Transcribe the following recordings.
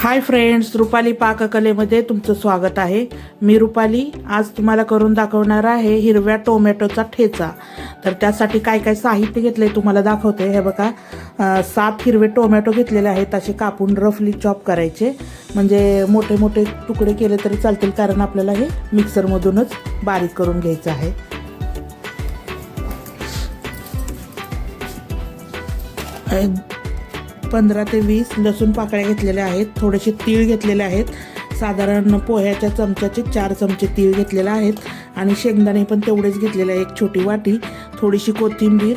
Hi friends Rupali पाककलेमध्ये तुमचं स्वागत आहे. मी रुपाली. आज तुम्हाला करून दाखवणार आहे हिरव्या टोमॅटोचा ठेचा. तर त्यासाठी काय काय साहित्य घेतले तुम्हाला दाखवते. हे बघा सात हिरवे टोमॅटो घेतलेले आहेत. असे कापून रफली चॉप करायचे. म्हणजे मोठे मोठे तुकडे केले तरी चालतील कारण आपल्याला हे मिक्सरमधूनच बारीक करून घ्यायचं आहे. अं, पंधरा ते वीस लसूण पाकळ्या घेतलेल्या आहेत थोडेसे तीळ घेतलेले आहेत. साधारण पोह्याच्या चमच्याचे चार चमचे तीळ घेतलेले आहेत. आणि शेंगदाणे पण तेवढेच घेतलेले आहे एक छोटी वाटी थोडीशी कोथिंबीर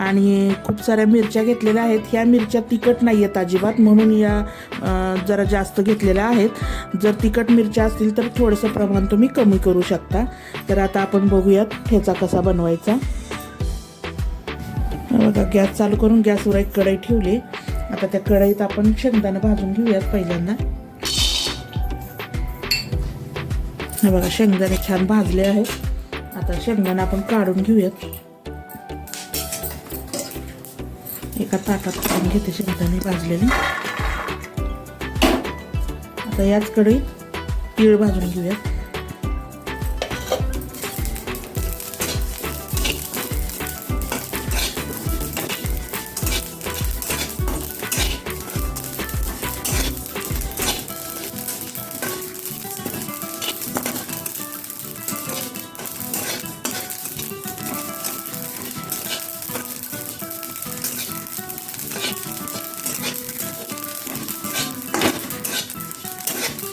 आणि खूप साऱ्या मिरच्या घेतलेल्या आहेत. ह्या मिरच्या तिखट नाही आहेत अजिबात म्हणून या जरा जास्त घेतलेल्या आहेत. जर तिखट मिरच्या असतील तर थोडंसं प्रमाण तुम्ही कमी करू शकता. तर आता आपण बघूयात ठेचा कसा बनवायचा. बघा गॅस चालू करून गॅसवर एक कढई ठेवली. आता त्या कढईत आपण शेंगदाणे भाजून घेऊयात पहिल्यांदा. हे बघा शेंगदाणे छान भाजले आहेत. आता शेंगदाणे आपण काढून घेऊयात. एका ताटात काढून घेते शेंगदाणे भाजलेले. आता याच कढईत तीळ भाजून घेऊयात.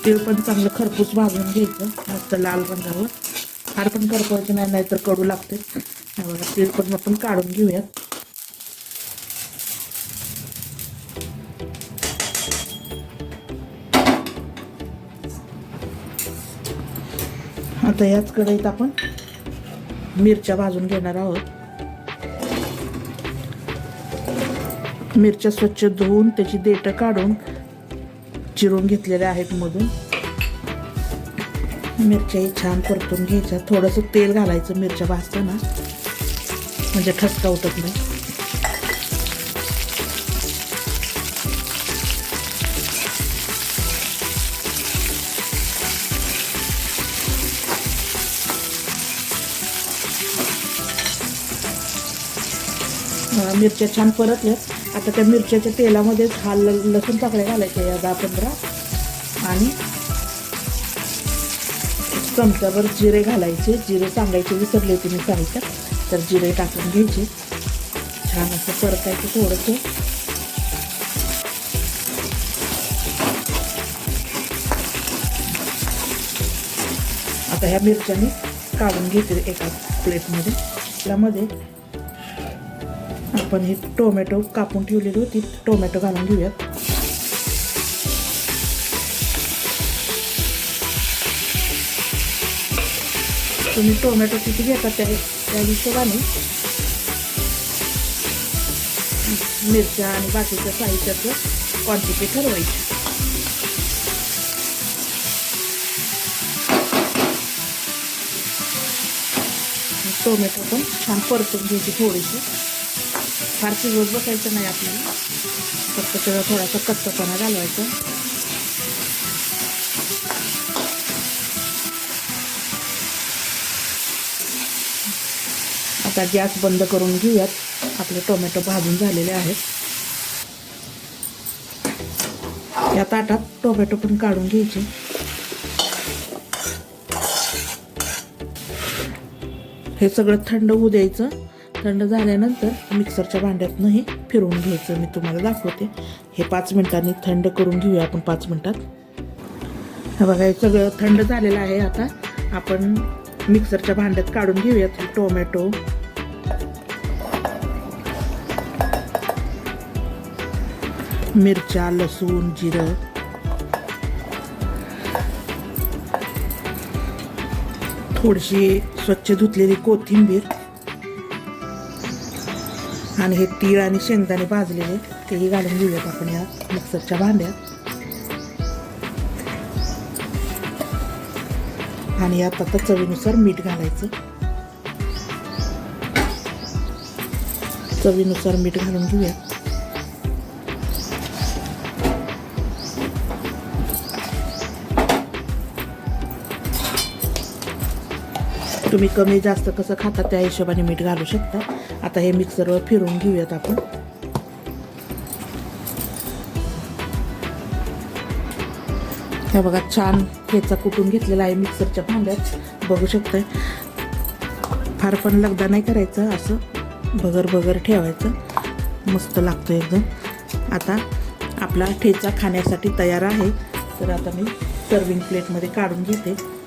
तीळ पण चांगलं खरपूस भाजून घ्यायचं मस्त लाल रंगावर. फार पण करपवायचं नाही नाहीतर कडू लागते. हे बघा तीळ पण आपण काढून घेऊयात. आता याच कढईत आपण मिरच्या भाजून घेणार आहोत. मिरच्या स्वच्छ धुवून त्याची देठं काढून चिरून घेतलेल्या आहेत मधून. मिरच्याही छान परतून घ्यायच्या. थोडंसं तेल घालायचं मिरच्या भाजताना. म्हणजे ठसका उठत नाही. मिरच्या छान परतल्यात. आता त्या मिरच्याच्या तेलामध्येच हा ल लसूण पाकळ्या घालायच्या या दहा पंधरा. आणि चमच्यावर जिरे घालायचे. जिरे सांगायचे विसरले होते मी सांगितलं तर जिरे टाकून घ्यायचे. छान असं परतायचं थोडंसं. आता ह्या मिरच्या मी काढून घेते एका प्लेटमध्ये त्यामध्ये आपण हे टोमॅटो कापून ठेवलेली होती टोमॅटो घालून घेऊयात. तुम्ही टोमॅटो किती घेता त्या त्या हिशोबाने? मिरच्या आणि बाकीच्या साहित्याचं क्वांटिटी ठरवायची. टोमॅटो पण छान परतून घ्यायची थोडीशी. फार शिजवत बसायचं नाही आपल्याला. फक्त त्याला थोडासा कच्चापणा घालवायचा. आता गॅस बंद करून घेऊयात. आपले टोमॅटो भाजून झालेले आहेत. या ताटात टोमॅटो पण काढून घ्यायचे. हे सगळं थंड होऊ द्यायचं. थंड झाल्यानंतर मिक्सरच्या भांड्यातनं हे फिरवून घ्यायचं. मी तुम्हाला दाखवते. हे पाच मिनिटांनी थंड करून घेऊया आपण पाच मिनटात. हे बघा हे सगळं थंड झालेलं आहे आता. आपण मिक्सरच्या भांड्यात काढून घेऊयात टोमॅटो. मिरच्या लसूण जिरं. थोडीशी स्वच्छ धुतलेली कोथिंबीर. आणि हे तीळ आणि शेंगदाणे भाजलेले तेही घालून घेऊयात आपण या मिक्सरच्या भांड्यात आणि यात आता चवीनुसार मीठ घालायचं. चवीनुसार मीठ घालून घेऊयात. तुम्ही कमी जास्त कसं खाता त्या हिशोबाने मीठ घालू शकता. आता हे मिक्सरवर फिरून घेऊयात आपण. हे बघा छान ठेचा कुटून घेतलेला आहे मिक्सरच्या भांड्यात. बघू शकताय. फार पण लगदा नाही करायचं असं. बगर बगर ठेवायचं. मस्त लागतो एकदम. आता आपला ठेचा खाण्यासाठी तयार आहे. तर आता मी सर्विंग प्लेटमध्ये काढून घेते.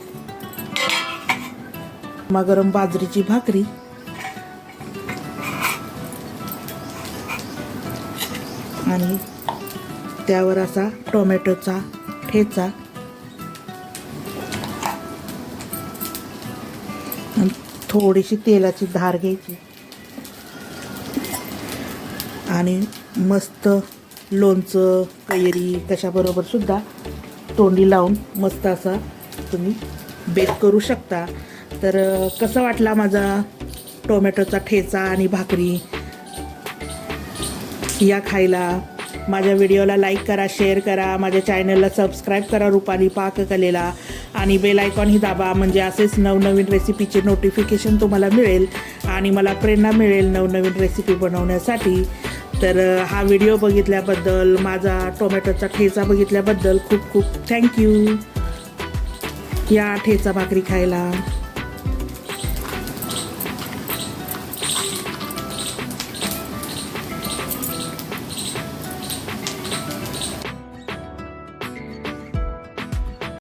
गरम बाजरीची भाकरी. आणि त्यावर असा टोमॅटोचा ठेचा. थोडीशी तेलाची धार घ्यायची. आणि मस्त लोणचं कैरी कशाबरोबर सुद्धा तोंडी लावून मस्त असा तुम्ही बेक करू शकता. तर कसा वाटला माझा टोमॅटोचा ठेचा आणि भाकरी? या खायला. माझ्या व्हिडिओला लाईक करा शेअर करा. माझ्या चॅनलला सबस्क्राईब करा रुपाली पाककलेला. आणि बेल आयकॉनही दाबा म्हणजे असेच नवनवीन रेसिपीचे नोटिफिकेशन तुम्हाला मिळेल आणि मला प्रेरणा मिळेल नवनवीन रेसिपी बनवण्यासाठी. तर हा व्हिडिओ बघितल्याबद्दल माझा टोमॅटोचा ठेचा बघितल्याबद्दल खूप खूप थँक्यू या ठेचा भाकरी खायला.